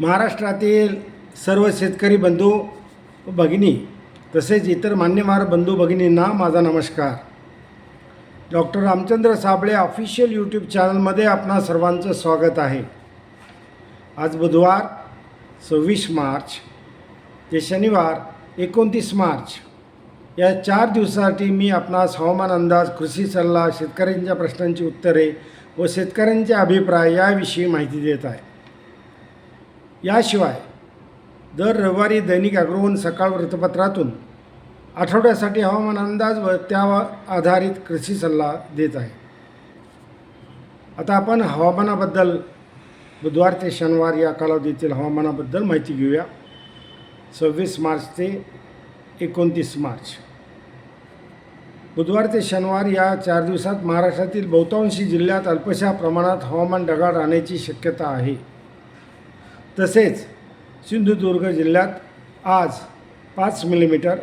महाराष्ट्रातील सर्व शेतकरी बंधू भगिनी तसेच इतर मान्यवर बंधू भगिनींना माझा नमस्कार. Doctor Ramchandra Sable official YouTube चॅनलमध्ये आपणा सर्वांचं स्वागत आहे. आज बुधवार सव्वीस मार्च ते शनिवार एकोणतीस मार्च. या चार दिवसासाठी मी आपणास हवामान अंदाज कृषी सल्ला शेतकऱ्यांच्या प्रश्नांची उत्तरे व शेतकऱ्यांचे अभिप्राय याविषयी माहिती देत आहे. याशिवाय दर रविवारी दैनिक अग्रवन सकाळ वृत्तपत्रातून आठवड्यासाठी हवामान अंदाज व त्यावर आधारित कृषी सल्ला देत आहे. आता आपण हवामानाबद्दल बुधवार ते शनिवार या कालावधीतील हवामानाबद्दल माहिती घेऊया. सव्वीस मार्च ते एकोणतीस मार्च. बुधवार ते शनिवार या चार दिवसात महाराष्ट्रातील बहुतांशी जिल्ह्यात अल्पशा प्रमाणात हवामान ढगाळ राहण्याची शक्यता आहे. तसेच सिंधुदुर्ग जिल्ह्यात आज पाच मिलीमीटर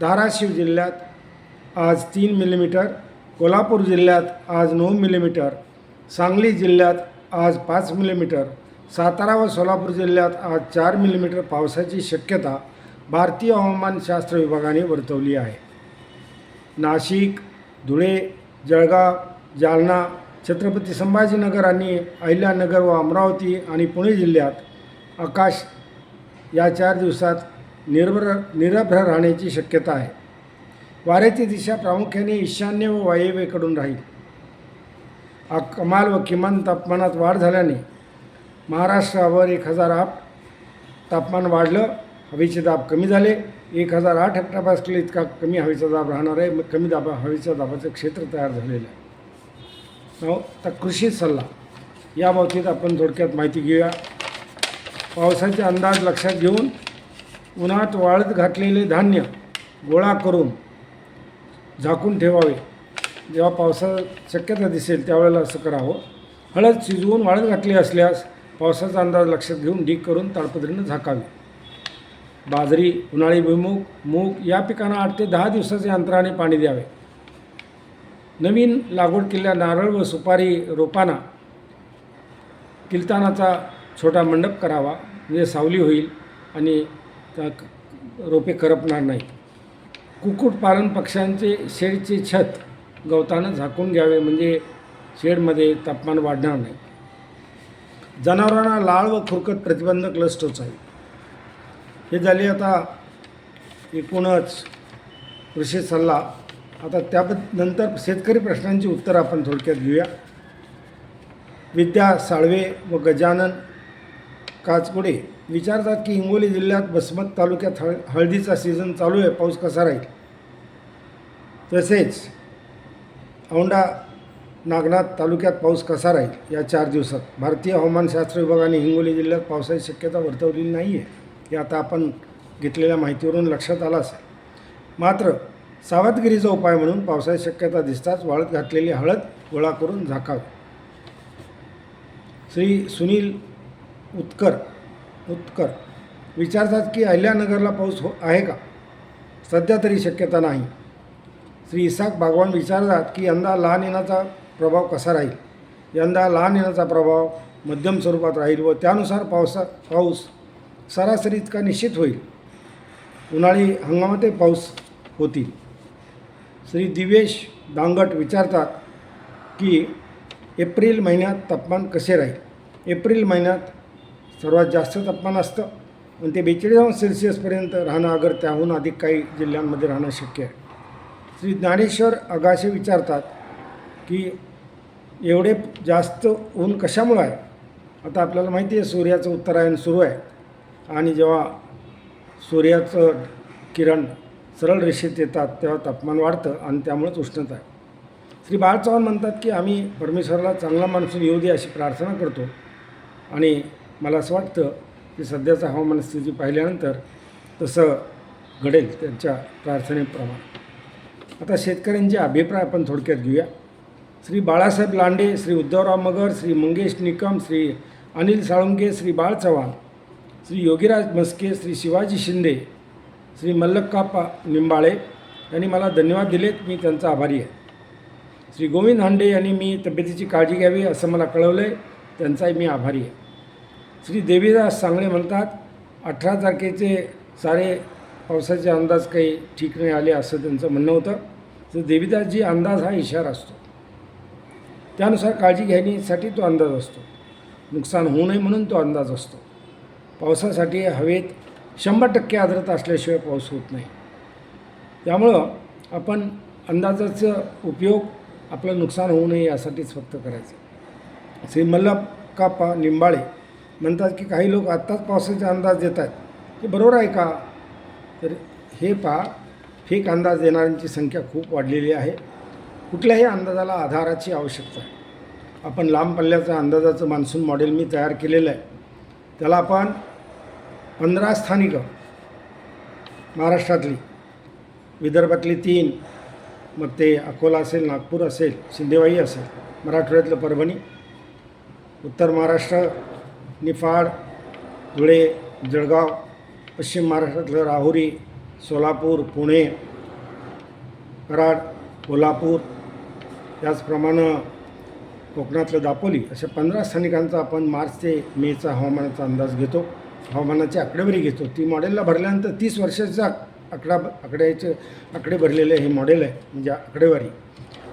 धाराशिव जिल्ह्यात आज तीन मिलीमीटर कोल्हापूर जिल्ह्यात आज नऊ मिलीमीटर सांगली जिल्ह्यात आज पाच मिलीमीटर सातारा व सोलापूर जिल्ह्यात आज चार मिलीमीटर पावसाची शक्यता भारतीय हवामानशास्त्र विभागाने वर्तवली आहे. नाशिक धुळे जळगाव जालना छत्रपती संभाजीनगर आणि अहिल्यानगर व अमरावती आणि पुणे जिल्ह्यात आकाश या चार दिवसात निर्भर निरभ्र राहण्याची शक्यता आहे. वाऱ्याची दिशा प्रामुख्याने ईशान्य व वायव्येकडून राहील. आ कमाल व किमान तापमानात वाढ झाल्याने महाराष्ट्रावर एक हजार आठ तापमान वाढलं हवेचे दाब कमी झाले. एक हजार आठ हेक्टापासकल इतका कमी हवेचा दाब राहणार आहे. मग कमी दाबा हवेच्या दाबाचं क्षेत्र तयार झालेलं आहे. नऊ तर कृषी सल्ला. या बाबतीत आपण थोडक्यात माहिती घेऊया. पावसाचे अंदाज लक्षात घेऊन उन्हात वाळत घातलेले धान्य गोळा करून झाकून ठेवावे. जेव्हा पावसा शक्यता दिसेल त्यावेळेला असं करावं. हळद शिजवून वाळत घातली असल्यास पावसाचा अंदाज लक्षात घेऊन ढीक करून ताडपत्रीनं झाकावी. बाजरी उन्हाळी भुईमूग मूग या पिकांना आठ ते दहा दिवसाच्या अंतराने पाणी द्यावे. नवीन लागवड केलेल्या नारळ व सुपारी रोपांना किलतानाचा छोटा मंडप करावा म्हणजे सावली होईल आणि त्या रोपे करपणार नाही कुक्कुटपालन पक्ष्यांचे शेडचे छत गवतानं झाकून घ्यावे म्हणजे शेडमध्ये तापमान वाढणार नाही. जनावरांना लाळ व खुरकत प्रतिबंधक लस टोचावी हे झाले आता एकूणच कृषी सल्ला. आता त्याबद्द नंतर शेतकरी प्रश्नांची उत्तरं आपण थोडक्यात घेऊया. विद्या साळवे व गजानन काचपुडे विचारतात की हिंगोली जिल्ह्यात बसमत तालुक्यात हळ हळदीचा सीझन चालू आहे पाऊस कसा राहील? तसेच औंढा नागनाथ तालुक्यात पाऊस कसा राहील या चार दिवसात? भारतीय हवामानशास्त्र विभागाने हिंगोली जिल्ह्यात पावसाची शक्यता वर्तवलेली नाही आहे हे आता आपण घेतलेल्या माहितीवरून लक्षात आला असेल. मात्र सावधगिरीचा उपाय म्हणून पावसाची शक्यता दिसताच वाळत घातलेली हळद गोळा करून झाकावी. श्री सुनील उत्कर उत्कर. विचारतात की अहिल्यानगरला पाऊस हो आहे का? सध्या तरी शक्यता नाही. श्री इसाक भगवान विचारतात की यंदा लहान येण्याचा प्रभाव कसा राहील? यंदा लहान येण्याचा प्रभाव मध्यम स्वरूपात राहील व त्यानुसार पावसा पाऊस सरासरी इतका निश्चित होईल. उन्हाळी हंगामातही पाऊस होतील. श्री दिवेश दांगट विचारतात की एप्रिल महिन्यात तापमान कसे राहील? एप्रिल महिन्यात सर्वात जास्त तापमान असतं. आणि ते बेचाळीस अंश सेल्सिअसपर्यंत राहणं अगर त्याहून अधिक काही जिल्ह्यांमध्ये राहणं शक्य आहे. श्री ज्ञानेश्वर आगाशे विचारतात की एवढे जास्त ऊन कशामुळं आहे? आता आपल्याला माहिती आहे सूर्याचं उत्तरायण सुरू आहे. आणि जेव्हा सूर्याचं किरण सरळ रेषेत येतात तेव्हा तापमान वाढतं आणि त्यामुळेच उष्णता आहे. श्री बाळ चव्हाण म्हणतात की आम्ही परमेश्वराला चांगला माणसून येऊ दे अशी प्रार्थना करतो. आणि मला असं वाटतं की सध्याचा हवामान स्थिती पाहिल्यानंतर तसं घडेल त्यांच्या प्रार्थनेप्रमाणे. आता शेतकऱ्यांचे अभिप्राय आपण थोडक्यात घेऊया. श्री बाळासाहेब लांडे श्री उद्धवराव मगर श्री मंगेश निकम श्री अनिल साळुंके श्री बाळ चव्हाण श्री योगीराज मस्के श्री शिवाजी शिंदे श्री मल्लक्काप्पा निंबाळे यांनी मला धन्यवाद दिलेत. मी त्यांचा आभारी आहे. श्री गोविंद हांडे यांनी मी तब्येतीची काळजी घ्यावी असं मला कळवलं आहे त्यांचाही मी आभारी आहे. श्री देवीदास सांगळे म्हणतात अठरा तारखेचे सारे पावसाचे अंदाज काही ठीक नाही आले असं त्यांचं म्हणणं होतं. तर देवीदासजी अंदाज हा इशारा असतो. त्यानुसार काळजी घेण्यासाठी तो अंदाज असतो. नुकसान होऊ नये म्हणून तो अंदाज असतो. पावसासाठी हवेत शंभर टक्के आर्द्रता असल्याशिवाय पाऊस होत नाही. त्यामुळं आपण अंदाजाचा उपयोग आपलं नुकसान होऊ नये यासाठीच फक्त करायचं. श्री मल्लकाप्पा निंबाळे म्हणतात की काही लोक आत्ताच पावसाचे अंदाज देत आहेत ते बरोबर आहे का? तर हे पहा फेक अंदाज देणाऱ्यांची संख्या खूप वाढलेली आहे. कुठल्याही अंदाजाला आधाराची आवश्यकता आहे. आपण लांब पल्ल्याचं अंदाजाचं मान्सून मॉडेल मी तयार केलेलं आहे. त्याला आपण पंधरा स्थानिकं महाराष्ट्रातली विदर्भातली तीन मग ते अकोला असेल नागपूर असेल सिंदेवाई असेल मराठवाड्यातलं परभणी उत्तर महाराष्ट्र निफाड धुळे जळगाव पश्चिम महाराष्ट्रातलं राहुरी सोलापूर पुणे कराड कोल्हापूर त्याचप्रमाणे कोकणातलं दापोली अशा पंधरा स्थानिकांचा आपण मार्च ते मेचा हवामानाचा अंदाज घेतो. हवामानाची आकडेवारी घेतो. ती मॉडेलला भरल्यानंतर तीस वर्षाचा आकडा आकड्याचे आकडे भरलेले हे मॉडेल आहे म्हणजे आकडेवारी.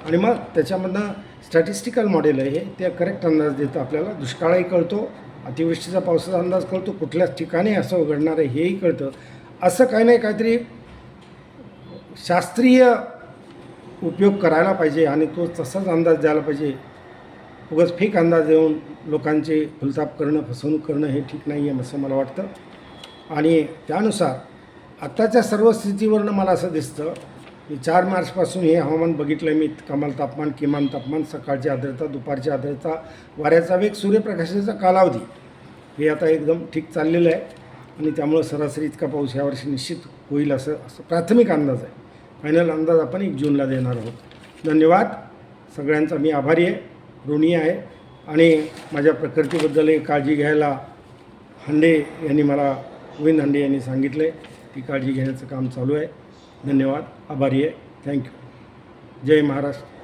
आणि मग त्याच्यामधनं स्टॅटिस्टिकल मॉडेल आहे हे ते करेक्ट अंदाज देतं आपल्याला. दुष्काळही कळतो. अतिवृष्टीचा पावसाचा अंदाज कळतो कुठल्याच ठिकाणी असं घडणार आहे हेही कळतं. असं काही नाही काहीतरी शास्त्रीय उपयोग करायला पाहिजे आणि तो तसाच अंदाज द्यायला पाहिजे. उगाच फेक अंदाज देऊन लोकांचे फुलताप करणं फसवणूक करणं हे ठीक नाही आहे असं मला वाटतं. आणि त्यानुसार आत्ताच्या सर्व स्थितीवरनं मला असं दिसतं की चार मार्चपासून हे हवामान बघितलं मी कमाल तापमान किमान तापमान सकाळची आर्द्रता दुपारची आर्द्रता वाऱ्याचा वेग सूर्यप्रकाशाचा कालावधी. हे आता एकदम ठीक चाललेलं आहे आणि त्यामुळं सरासरी इतका पाऊस यावर्षी निश्चित होईल असं असं प्राथमिक अंदाज आहे. फायनल अंदाज आपण एक जूनला देणार आहोत. धन्यवाद. सगळ्यांचा मी आभारी आहे ऋणी आहे आणि माझ्या प्रकृतीबद्दल काळजी घ्यायला हंडे यांनी मला गोविंद हंडे यांनी सांगितले ती काळजी घेण्याचं काम चालू आहे. धन्यवाद. आभारी आहे. थँक्यू जय महाराष्ट्र.